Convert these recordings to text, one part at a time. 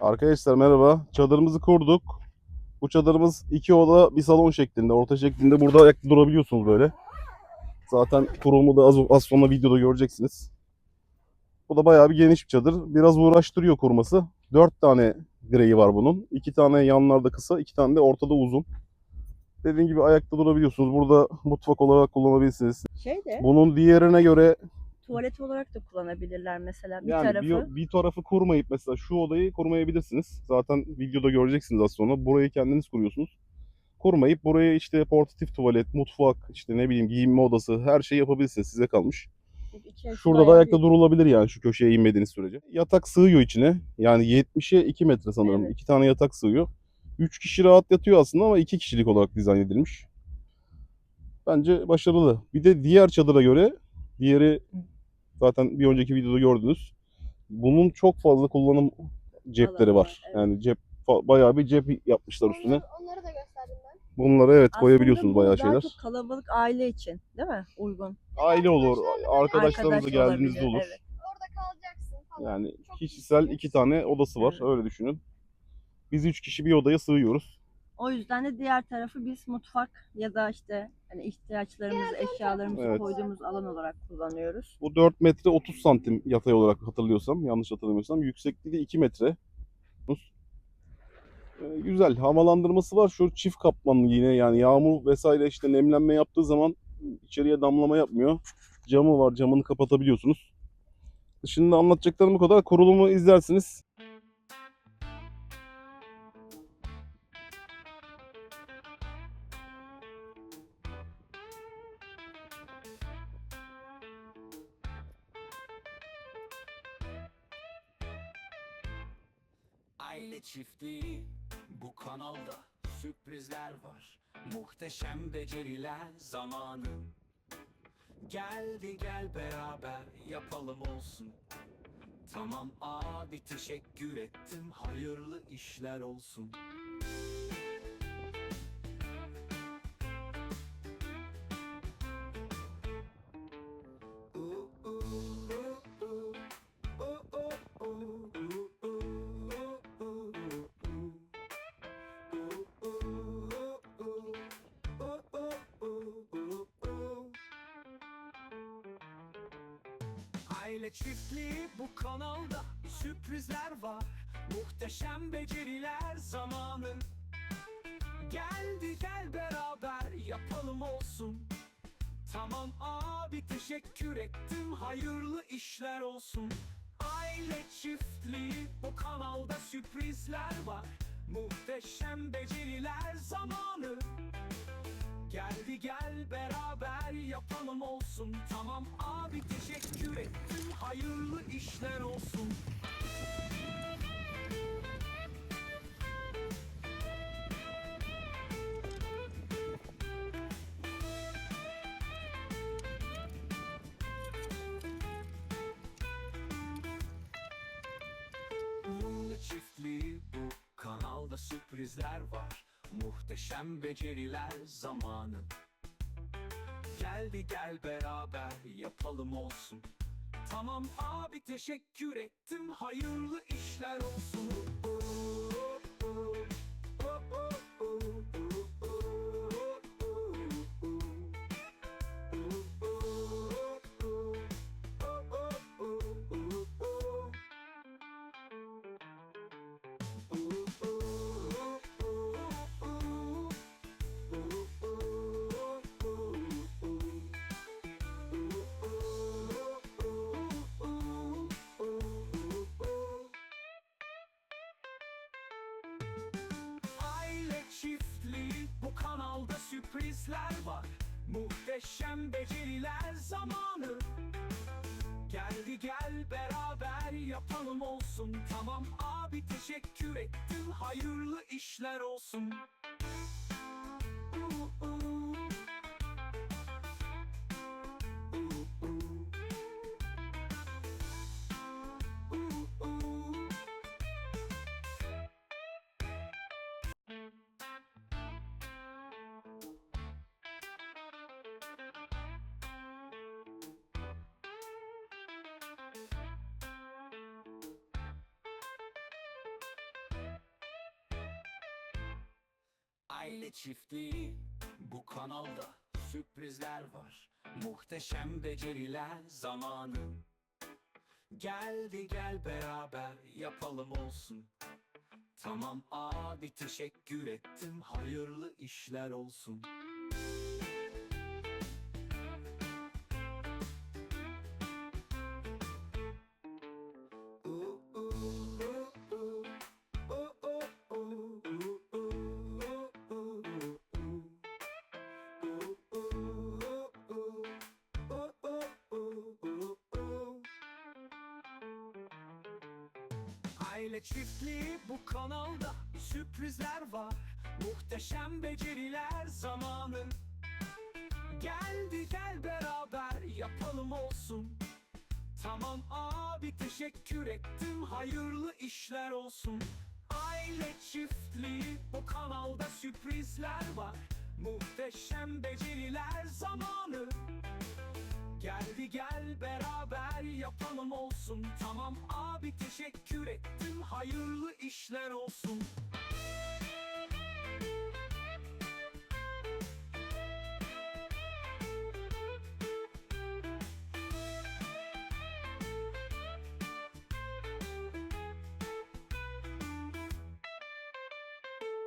Arkadaşlar merhaba. Çadırımızı kurduk. Bu çadırımız iki oda bir salon şeklinde, orta şeklinde. Burada ayakta durabiliyorsunuz böyle. Zaten kurumu da az, az sonra videoda göreceksiniz. Bu da bayağı bir geniş bir çadır. Biraz uğraştırıyor kurması. Dört tane direği var bunun. İki tane yanlarda kısa, iki tane de ortada uzun. Dediğim gibi ayakta durabiliyorsunuz. Burada mutfak olarak kullanabilirsiniz. Şey de Bunun diğerine göre tuvalet olarak da kullanabilirler mesela bir yani tarafı. bir, bir tarafı kurmayıp mesela şu odayı kurmayabilirsiniz. Zaten videoda göreceksiniz az sonra. Burayı kendiniz kuruyorsunuz. Kurmayıp buraya işte portatif tuvalet, mutfak, işte ne bileyim giyinme odası her şeyi yapabilirsiniz. Size kalmış. Şurada da ayakta durulabilir yani şu köşeye inmediğiniz sürece. Yatak sığıyor içine. Yani 70'e 2 metre sanırım. Evet. Tane yatak sığıyor. 3 kişi rahat yatıyor aslında ama 2 kişilik olarak dizayn edilmiş. Bence başarılı. Bir de diğer çadıra göre diğeri zaten bir önceki videoda gördünüz. Bunun çok fazla kullanım cepleri var. evet. Yani cep bayağı bir cep yapmışlar üstüne. Onları, onları da gösterdim ben. Bunları evet Aslında koyabiliyorsunuz bayağı daha şeyler. çok kalabalık aile için değil mi? Uygun. Aile olur, arkadaşlarınızla Arkadaş geldiğinizde olur. evet. Orada kalacaksın falan. Yani Çok kişisel iki tane odası var. Evet. Öyle düşünün. Biz üç kişi bir odaya sığıyoruz. O yüzden de diğer tarafı biz mutfak ya da işte hani ihtiyaçlarımızı, eşyalarımızı Evet. koyduğumuz alan olarak kullanıyoruz. Bu 4 metre 30 santim yatay olarak hatırlıyorsam, yanlış hatırlamıyorsam. Yüksekliği de 2 metre. Ee, güzel. Havalandırması var. Şu çift kaplanlı yine yani yağmur vesaire işte nemlenme yaptığı zaman içeriye damlama yapmıyor. Camı var. Camını kapatabiliyorsunuz. Dışında anlatacaklarım bu kadar. Kurulumu izlersiniz. Aile çiftliği bu kanalda sürprizler var. Muhteşem beceriler zamanı. Geldi gel beraber yapalım olsun. Tamam abi teşekkür ettim. Hayırlı işler olsun Aile çiftliği bu kanalda sürprizler var. Muhteşem beceriler zamanı. Geldi gel beraber yapalım olsun. Tamam abi teşekkür ettim. Hayırlı işler olsun. Aile çiftliği bu kanalda sürprizler var. Muhteşem beceriler zamanı. Geldi gel yapalım olsun. Tamam abi teşekkür ettim. Hayırlı işler olsun. Aile çiftliği bu kanalda sürprizler var. Muhteşem beceriler zamanı Geldi gel beraber yapalım olsun. Tamam abi teşekkür ettim hayırlı işler olsun sürprizler var Muhteşem beceriler zamanı. Geldi gel beraber yapalım olsun. Tamam abi teşekkür ettim hayırlı işler olsun Aile çiftliği bu kanalda sürprizler var. Muhteşem beceriler zamanı. Geldi gel beraber yapalım olsun. Tamam abi teşekkür ettim. Hayırlı işler olsun Aile çiftliği bu kanalda sürprizler var. Muhteşem beceriler zamanı. Geldi gel beraber yapalım olsun. Tamam abi teşekkür ettim. Hayırlı işler olsun. Aile çiftliği bu kanalda sürprizler var. Muhteşem beceriler zamanı Geldi gel beraber yapalım olsun. Tamam abi teşekkür ettim. Hayırlı işler olsun.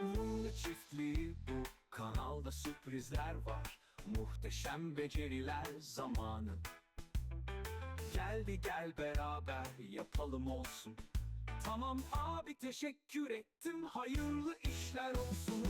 Mumlu çiftliği bu. Kanalda sürprizler var Muhteşem beceriler zamanı. Geldi gel beraber yapalım olsun. Tamam abi teşekkür ettim. Hayırlı işler olsun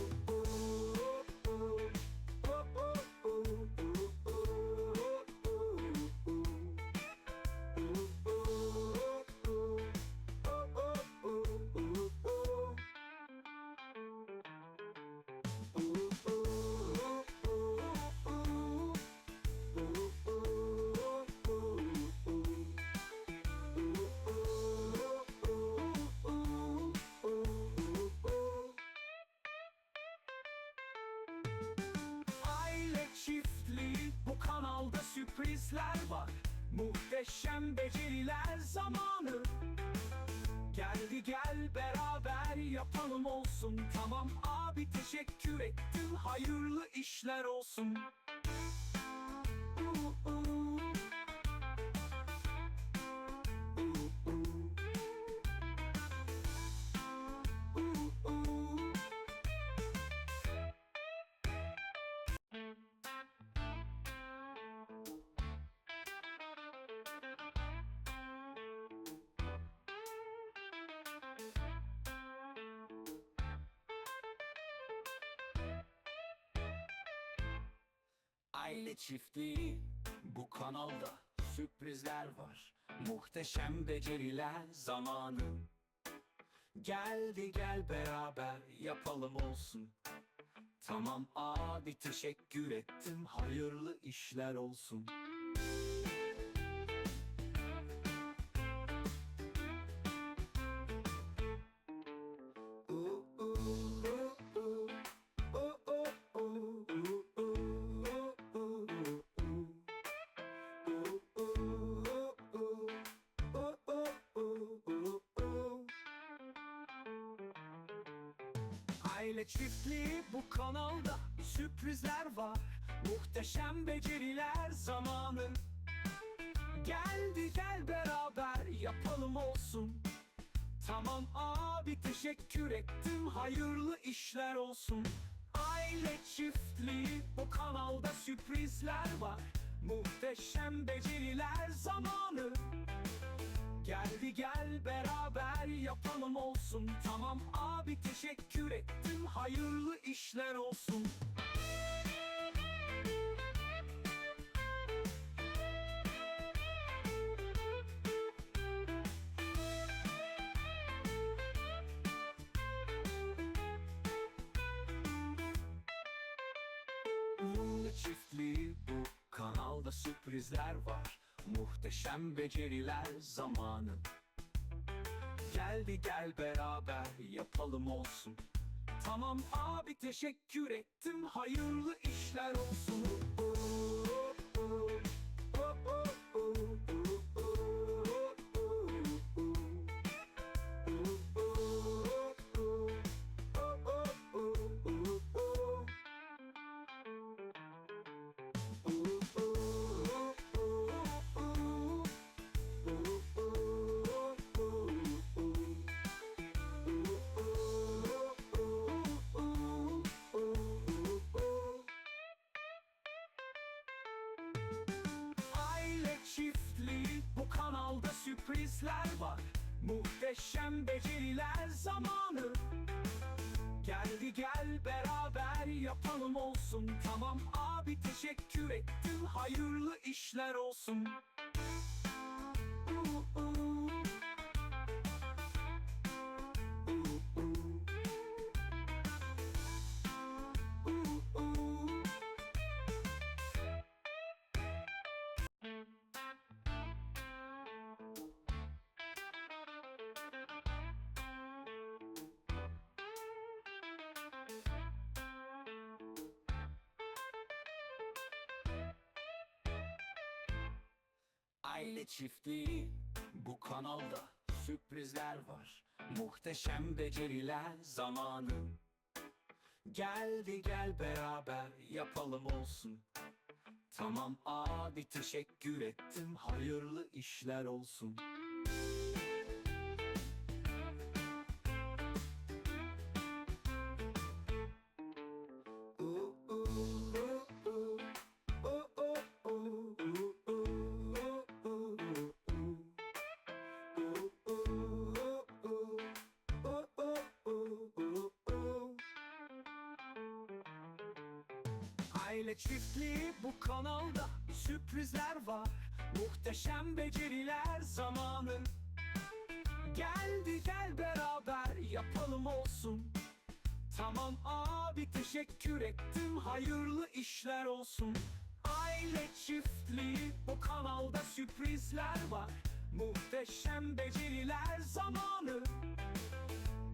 sürprizler var Muhteşem beceriler zamanı. Geldi gel beraber yapalım olsun. Tamam abi teşekkür ettim hayırlı işler olsun Aile çiftliği bu kanalda sürprizler var. Muhteşem beceriler zamanı. Geldi gel beraber yapalım olsun. Tamam abi teşekkür ettim. Hayırlı işler olsun Aile çiftliği bu kanalda sürprizler var. Muhteşem beceriler zamanı. Geldi gel beraber yapalım olsun. Tamam abi teşekkür ettim. Hayırlı işler olsun. Aile çiftliği bu kanalda sürprizler var. Muhteşem beceriler zamanı Geldi gel beraber yapalım olsun. Tamam abi teşekkür ettim. Hayırlı işler olsun. Mumlu çiftliği bu. Kanalda sürprizler var Muhteşem beceriler zamanı. Geldi gel beraber yapalım olsun. Tamam abi teşekkür ettim. Hayırlı işler olsun sürprizler var. Muhteşem beceriler zamanı. Geldi gel beraber yapalım olsun. Tamam abi teşekkür ettim. Hayırlı işler olsun Aile çiftliği bu kanalda sürprizler var. Muhteşem beceriler zamanı. Geldi gel beraber yapalım olsun. Tamam abi teşekkür ettim. Hayırlı işler olsun Aile çiftliği bu kanalda sürprizler var. Muhteşem beceriler zamanı. Geldi gel beraber yapalım olsun. Tamam abi teşekkür ettim. Hayırlı işler olsun. Aile çiftliği bu kanalda sürprizler var. Muhteşem beceriler zamanı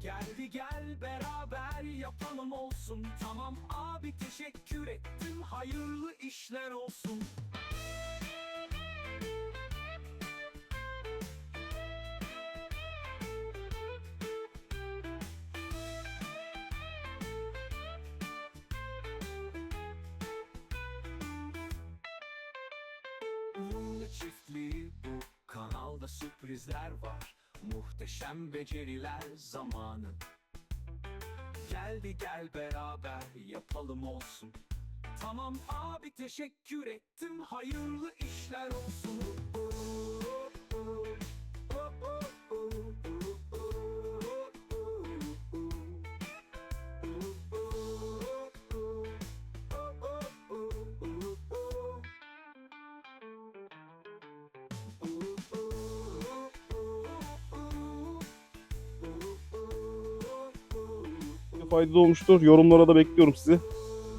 Geldi gel beraber yapalım olsun. Tamam abi teşekkür ettim. Hayırlı işler olsun. Mumlu çiftliği bu. Kanalda sürprizler var Muhteşem beceriler zamanı. Geldi gel beraber yapalım olsun. Tamam abi teşekkür ettim. Hayırlı işler olsun Faydalı olmuştur. Yorumlara da bekliyorum sizi.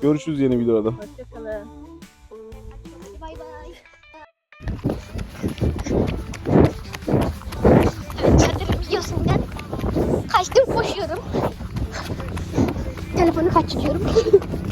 Görüşürüz yeni videoda. Hoşçakalın. Hadi bay bay. Çadır videosundan kaçtım koşuyorum. Telefonu kaçırıyorum.